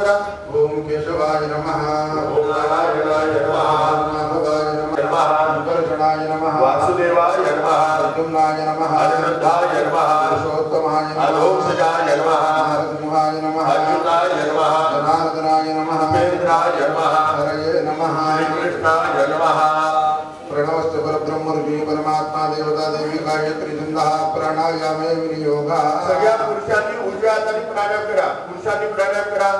आचमन करा ओम केशवाय नमः ओम नारायणाय नमः माधवाय नमः नमः सुदर्शनाय नमः वासुदेवाय नमः प्रद्युम्नाय नमः अनिरुद्धाय नमः पुरुषोत्तमाय नमः अधोक्षजाय नमः नारसिंहाय नमः अर्जुनाय नमः जनार्दनाय नमः उपेन्द्राय नमः हरये नमः श्रीकृष्णाय नमः प्रणवस्य परब्रह्म रूपी परमात्मा देवता देवी गायत्री छंदः प्राणायामे विनियोगः सगळ्या पुरुषांनी उजव्या हाताने प्राणायाम करा पुरुषांनी प्राणायाम करा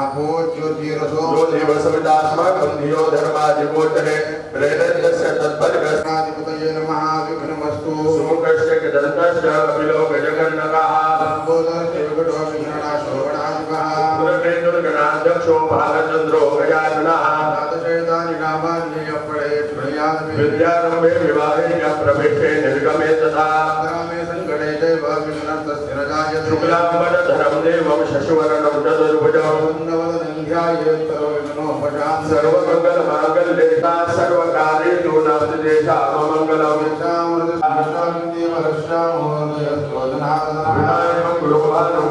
आपो ज्योतिरसो जो देवसविदास्माकं धियो धर्मादिगोचरे प्रेरयस्य तत्परगस्य नमः विघ्नमस्तु। सुमुखस्य गदन्तस्य विलोकजगन्नकः लम्बोदरस्य विकटो विघ्ननाशो गणाधिपः पुरनेन्दुर्गणाध्यक्षो गजाननः। द्वादशैतानि नामानि अपडे प्रणयामि विद्यारम्भे विवाहे च प्रवेशे निर्गमे तथा। ग्रामे सङ्कटे चैव विघ्नस्तस्य न जायते शुक्लाम्बरधरं देवं शशिवर्णं चतुर्भुजम् सर्ववदन्ध्यायेत् सर्वविघ्नोपशान्त सर्वमङ्गलमाङ्गल्येता सर्वकार्येषु नास्तिदेशा मङ्गलम् विनायकं गुरुभानं ब्रह्म विष्णुमहेश्वरा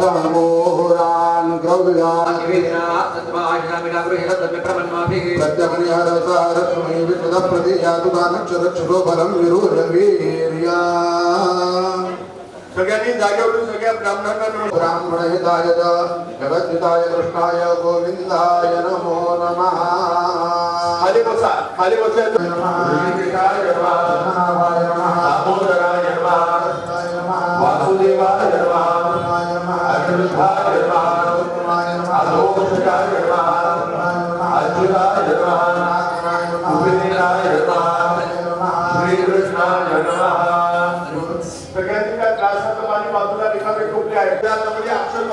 समोरान् ग्रव्यान् प्रत्यग्निहरसारस्मै विश्वदप्रतियातुदानक्षरक्षसो फलं विरुरवीर्या सगळ्यांनी जागेवरून सगळ्या ब्राह्मणांना नमस्कार ब्राह्मणहिताय च जगद्धिताय कृष्णाय गोविन्दाय नमो नमः खाली बसा खाली बसा नमः ऋषिकेशाय नमः नाभाय नमः दामोदराय नमः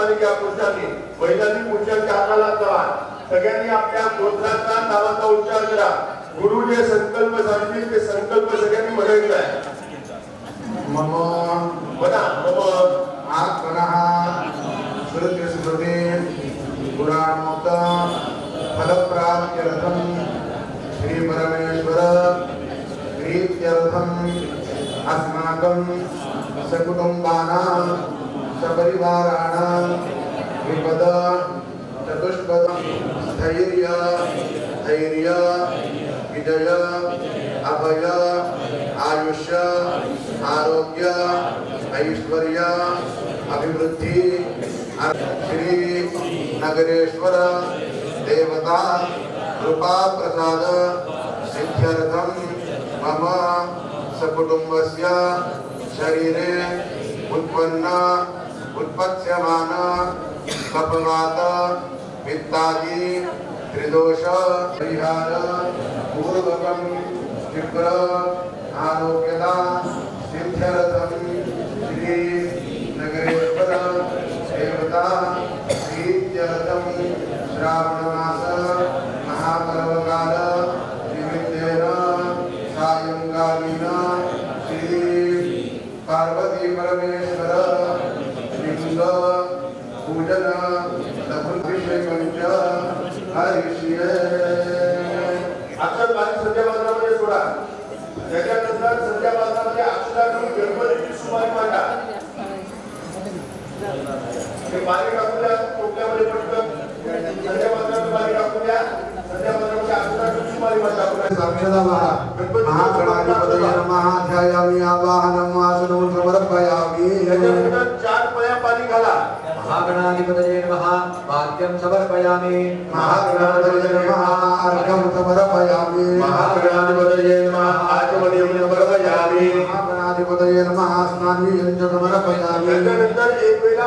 असावी त्या पुरुषांनी महिलांनी पुरुषांच्या हाताला लावा सगळ्यांनी आपल्या गोत्राचा नावाचा उच्चार करा. गुरु जे संकल्प सांगतील ते संकल्प सगळ्यांनी म्हणायचा आहे मम. बना मम. आत्मनः श्रुति स्मृते गुणानुत फलप्राप्त्यर्थं श्रीपरमेश्वर. प्रीत्यर्थम् अस्माकं सकुटुम्बानां सपरिवाराणां विपद चतुष्पद स्थैर्य धैर्य विजय अभय आयुष्य आरोग्य ऐश्वर्य अभिवृद्धि श्री नगरेश्वर देवता कृपा प्रसाद सिद्ध्यर्थम मम सकुटुंबस्य शरीरे उत्पन्न उत्पत्स्यमान कपवात वित्तादि त्रिदोष परिहार आरोग्यता ते पाणी टाकून द्या टोपल्यामध्ये पटकन संध्या आवाहनम् समर्पयामि चार पाणी घाला महागणाधिपतये नमः वाक्यं समर्पयामि महागणाधिपतये नमः समर्पयामि महागणाधिपतये नमः आचमनीयं समर्पयामि हृदय नमः। स्नामी यंजगमर पयामी त्यानंतर एक वेळा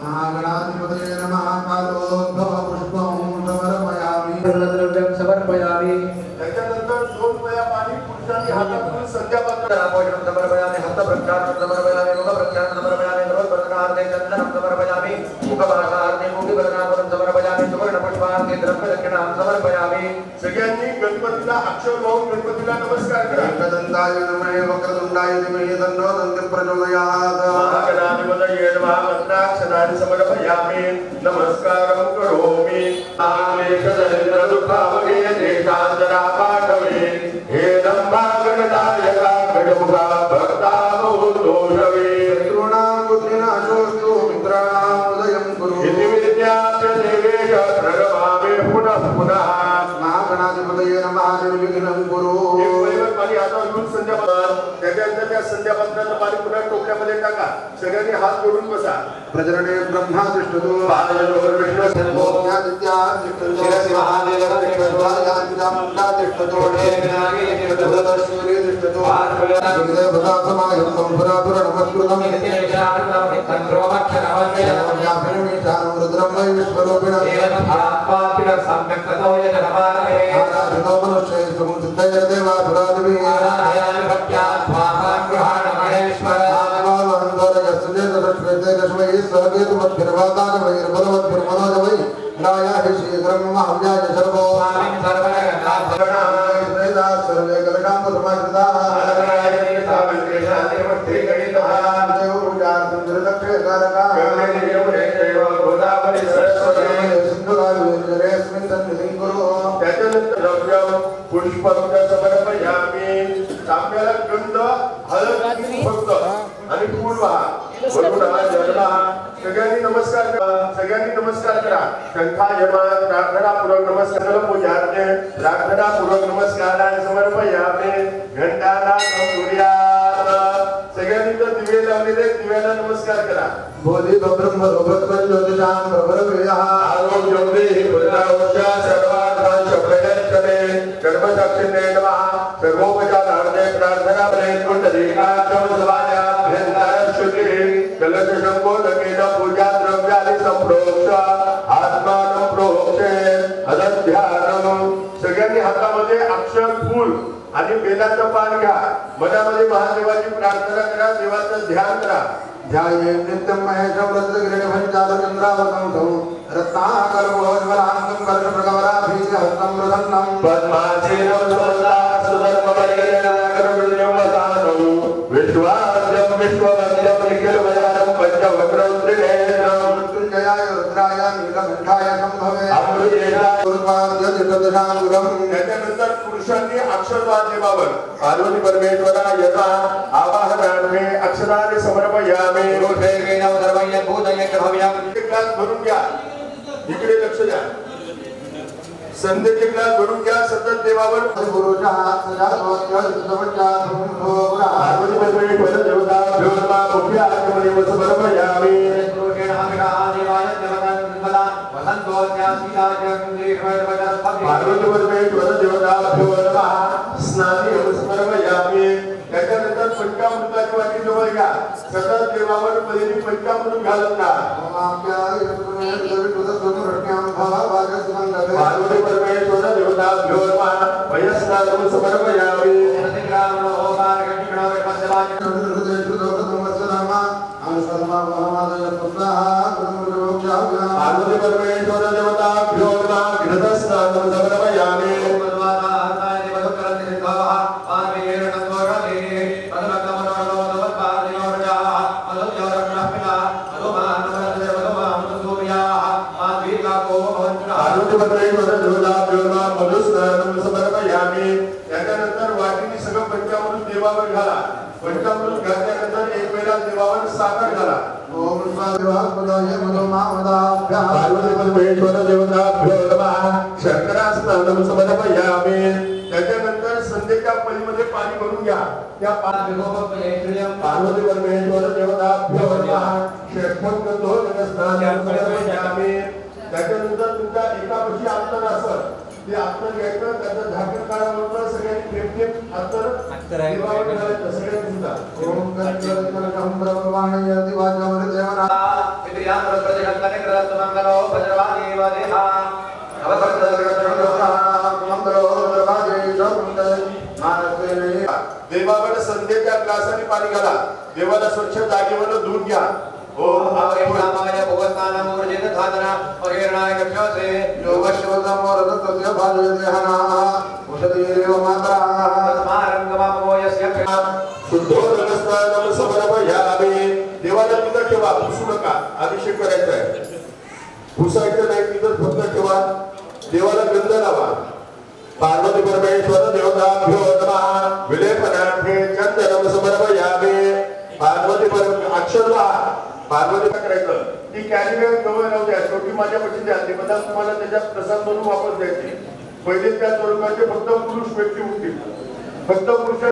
महागणाधिपतये नमः कालोद्भव पुष्पं समर्पयामि द्रव्यं समर्पयामि त्याच्यानंतर दोन वेळा पाणी पुरुषांनी हातातून संध्या पात्र भोजनं समर्पयामि हस्तप्रक्षालनं समर्पयामि मुखप्रक्षालनं समर्पयामि नरोत्पन्नार्थे चन्दनं समर्पयामि मुखभाषार्थे मुखिवर्णापनं समर्पयामि सुवर्णपुष्पार्थे द्रव्यदक्षिणां समर्पयामि सगळ्यांनी ಗಣಪತಿಲ ಅಕ್ಷೋಭೌಂ ಗಣಪತಿಲ ನಮಸ್ಕಾರ ಗಣಪದಂತಾಯ ನಮಃ ವಕ್ರದುಂಡಾಯ ನಮಃ ತನ್ನೋ ದಂತೆ ಪ್ರಚೋದಯಾತ್ ಮಹಾಗಣಾಧಿಪತಯೇ ನಮಃ ರತ್ನಾಕ್ಷರಾಣಿ ಸಮರ್ಪಯಾಮಿ ನಮಸ್ಕಾರಂ ಕರೋಮಿ ಆಮೇಕದಂದ್ರ ದುಃಖಾವಗೇ ದೇಶಾಂತರಾಪಾಯ सगळ्यांनी हात जोडून बसा. प्रजनने ब्रह्मा तिष्ठतु. बालयोगं विष्णु शंभो ज्ञादित्या तिष्ठतु. शिरसि महादेवः तिष्ठतु. ध्यानचामुण्डा तिष्ठतु. उदतसूर्ये तिष्ठतु. देवतासमायुक्तं पुरापुरनमस्कृतम् व्यापिनमीशानं रुद्रं वै विश्वरूपिणम् आराधितो मनुष्यैस्तु सिद्धैर्देवासुरादिभिः ವೇದಮದ್ಭಿರ್ವಾತಾಗವೈ ಮನೋಜವೈ ಶ್ರೀ ಬ್ರಹ್ಮ ಹವ್ಯಾಯ नमस्कार करा सगळ्यांनी नमस्कार करा. शंखा यमा प्रार्थना पूर्वक नमस्कार पूजार्थे प्रार्थना पूर्वक नमस्कारान् समर्पयामि घंटानाथं सूर्यात् सगळ्यांनी तर दिवे लावलेले दिव्याला नमस्कार करा. बोधि ब्रह्म रोगत्वं ज्योतिषां प्रभरवेयः आरोग्यं देहि आणि बेलाचं पान घ्या मनामध्ये महादेवाची प्रार्थना करा देवाचं ध्यान करा. ध्याये नित्यं महेशं रजतकिरीटभञ्चालचन्द्रावतंसं रत्नाकरभोज्वलाङ्गं कर्णप्रगवराभीतिहस्तं प्रसन्नं पद्माचेनं समन्ता सुधर्मपरिगणनाकरविजयवसानं विश्वाद्यं विश्ववन्द्यं निखिलमयानं पञ्चवक्त्रं त्रिनेत्रं मृत्युञ्जयाय रुद्राय नीलकण्ठाय शम्भवे. अमृतेशाय पूर्वाद्यतिशतशाङ्गुलम् त्याच्यानंतर पुरुषांनी अक्षरवाद देवावर पार्वती परमेश्वरा यथा आवाहनार्थे अक्षराने समर्पयामे. एक ग्लास भरून घ्या. इकडे लक्ष द्या. संध्येचे ग्लास भरून घ्या, सतत देवावर. पुरुषः सजातोऽत्यधिकसमज्जातुं पार्वती परमेश्वर, देवता देवता मुख्य आत्मदेव समर्पयामे. पार्वती परमेश्वर देवता देवता स्नानी समर्पयामे त्याच्यानंतर पंचामृताची वाटी जवळ घ्या सतत देवावर पहिली पंचामृत घालत राहा पार्वती परमेश्वर देवता देवता वयस्नानं समर्पयामे Lord, पार्वती परमेश्वर देवता देवता षटपंकतो जनस्नानं समर्पयामे त्याच्यानंतर तुमच्या एकापशी अंतर असेल ते अंतर घ्यायचं त्याचं झाकण काढावं सगळ्यांनी प्रेम प्रेम अंतर देवावर घालायचं सगळ्यांनी सुद्धा देवाकडे ग्लासाने पाणी घाला देवाला स्वच्छ जागेवर धुवून घ्या ओम रामाय भगवत्तानमूर्जित धातना पगेरणाय गच्छसे तस्मारंगमापो यस्य शुद्धोदकस्नानं समर्पयामि देवाला तिथं ठेवा पुसू नका अभिषेक करायचा आहे पुसायचं नाही तिथं फक्त ठेवा देवाला पर अक्षर करायचं? ती कॅरी जवळ राहू द्या. शेवटी माझ्या पशी द्या. ते बद्दल तुम्हाला त्याच्यात प्रसाद म्हणून वापस द्यायचे. पहिले त्या स्वरूपाचे फक्त पुरुष व्यक्ती उठतील फक्त पुरुष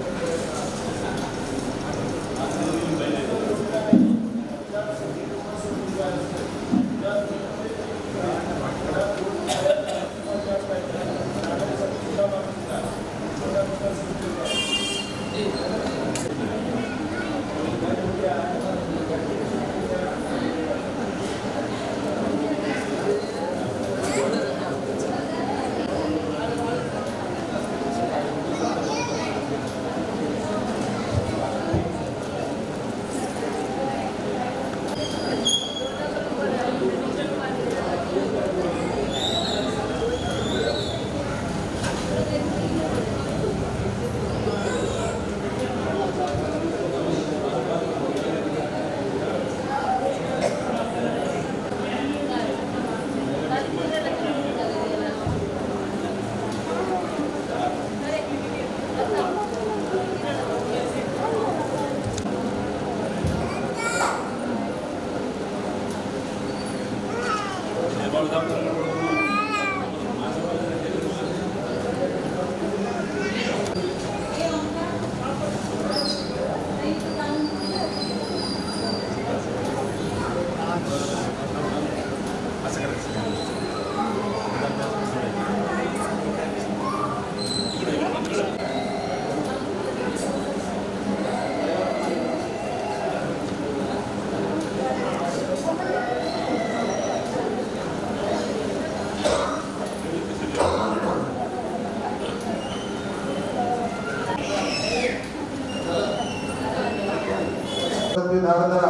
ధారధర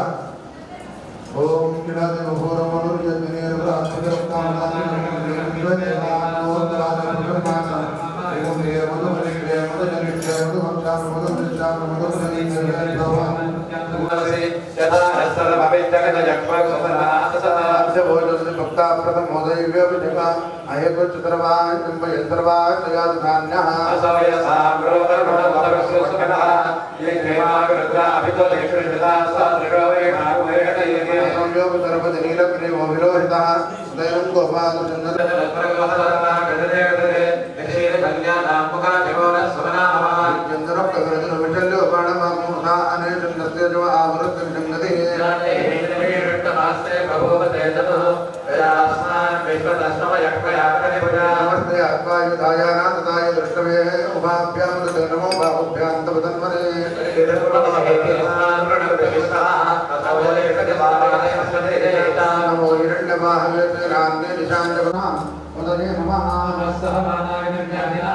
ఓం కిడాది ఘోరమ प्रथम मोदय विजका अहेतु चतुर्वाय जन्म यंत्रवाय जयाद धान्यः संयोग सर्वद नीलग्रीव विरोहितः दैवं गोपाल चंद्र चंद्र प्रगृति विचल्य बाणमामुधा अने चंद्रस्य जो आवृत जंगति नमस्ते तदाय दृष्टवे उभाभ्यां तते नमो बाहुभ्यां तव तन्मने नमो हिरण्यबाहवे रान्ये निशाञ्जवना उदने नमः गंधेभ्यो विद्यन्तेभ्यो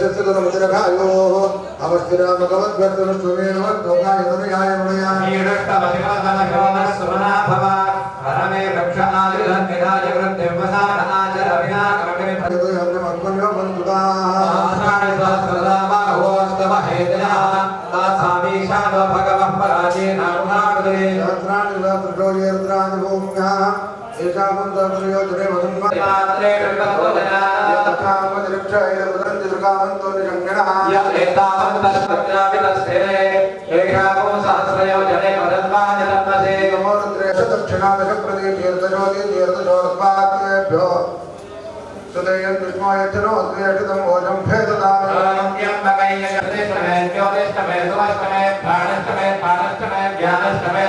यक्षसुगतमुदिरघायो अवस्थिरामकवद्भक्तनुष्टुमेनवद्भोगायनयायमया परमे वृक्षादिलन्निराजवृद्धिर्वसानाचर अभिनाकमकमेपन्युताहेतया तासामीशानो भगवः पराजेनामुनागरे सहस्राणि सहस्रशोये रुद्राणि भूम्याः ఏషాం దాక్షయోధరే వదంగా మాత్రే కృపవదనా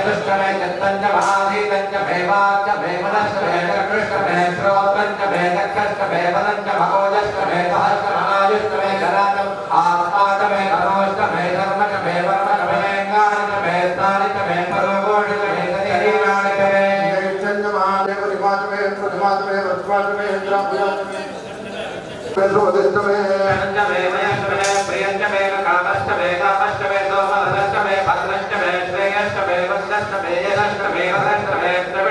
दुष्टमे दक्षष्टमे वदञ्च भगोजष्टमे सहस्रमायुष्टमे जरातम् आत्मातमे तमोष्टमे धर्मचमे वर्मचमे स्नानितमे परोगोषितमे शरीराणितमे जयचन्द्र महादेव निवासमे प्रतिमातमे वर्तमातमे इंद्राभुजातमे वेदोदिष्टमे प्रियञ्चमे मयष्टमे प्रियञ्चमे कामष्टमे कामष्टमे सोमहरष्टमे भद्रष्टमे श्रेयष्टमे वन्दष्टमे यशष्टमे वरष्टमे द्रविणञ्चमे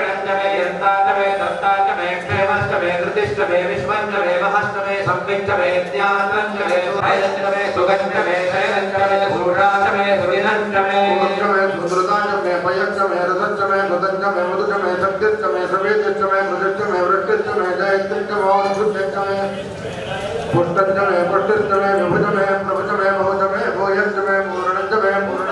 यन्ताचमे दत्ताचमे क्षेमष्टमे कृतिष्टमे विश्वञ्चमे महष्टमे संविञ्चमे ज्ञात्रञ्चमे सुहैरञ्चमे सुगञ्चमे भूषाचमे सुविनञ्चमे ऊर्जमे सुदृताञ्चमे पयञ्चमे रसञ्चमे मधुचमे शक्तिश्चमे सवेदिश्चमे मृदश्चमे वृष्टिश्चमे जयन्तिश्चमे शुद्धिश्चमे पुष्टञ्चमे पुष्टिश्चमे विभुजमे, प्रभुजमे भूयश्चमे पूर्णञ्चमे पूर्णतरञ्चमे क्षितिश्चमे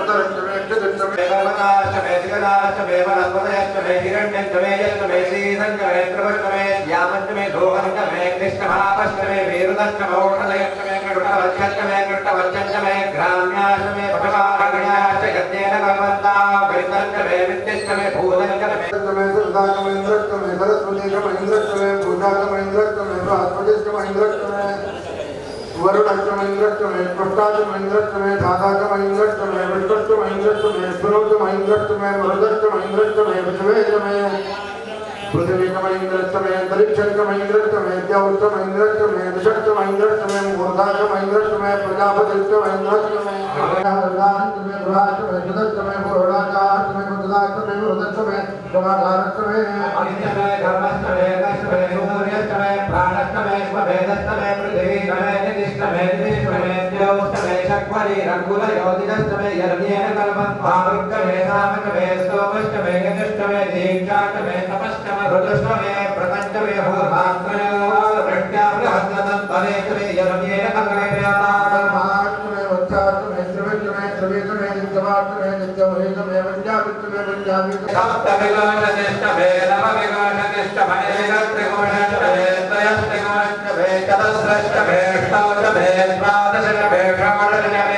देवनाष्टमे दिगनाष्टमे वनस्पतयष्टमे हिरण्यञ्चमे यष्टमे श्रीरञ्चमे प्रभष्टमे श्यामञ्चमे दोहञ्चमे कृष्णभापष्टमे वीरुदष्टमौषधयष्टमे कृष्णवच्छष्टमे कृष्णवच्छञ्चमे ग्राम्याष्टमे पटवागण्याश्च गद्येन कल्पन्ता वृत्तञ्चमे वित्तिष्टमे भूतञ्चमे इंद्रस्तमे सुरदानमे इंद्रस्तमे विश्वेशमे पृथ्वीचमे इंद्रस्तमे अंतरिक्षमे इंद्रस्तमे द्यौश्चमे इंद्रस्तमे दिशश्चमे इंद्रस्तमे मूर्धाचमे इंद्रस्तमे प्रजापतिश्चमे इंद्रस्तमे दुर्गान्तमे बृहाश्चमे सुदश्चमे पूर्णाचाश्चमे मुद्राश्चमे मृदश्चमे समाधारश्चमे अनित्यमे धर्मष्टमे हरि रघुल योधिनस्तमे यर्भेन कर्मन् पावृक्कमे सामकमे सोमष्टमे गतिष्ठमे दीक्षाष्टमे तपष्टमे ऋतुष्टमे प्रकण्ठमे भूमात्रयोष्टाप्रहस्तमे यर्भेन कर्मणे व्यापारमाष्टमे उच्चाष्टमे श्रीविष्णुमे श्रीविष्णुमे नित्यमाष्टमे नित्यमहितमे विद्याविष्णुमे विद्याविष्णुमे सप्तविगोषनिष्टमे नवविगोषनिष्टमे त्रिगोषष्टमे त्रयस्त्रिगोषष्टमे चतस्रष्टमे अष्टादशमे द्वादशमे षाडशमे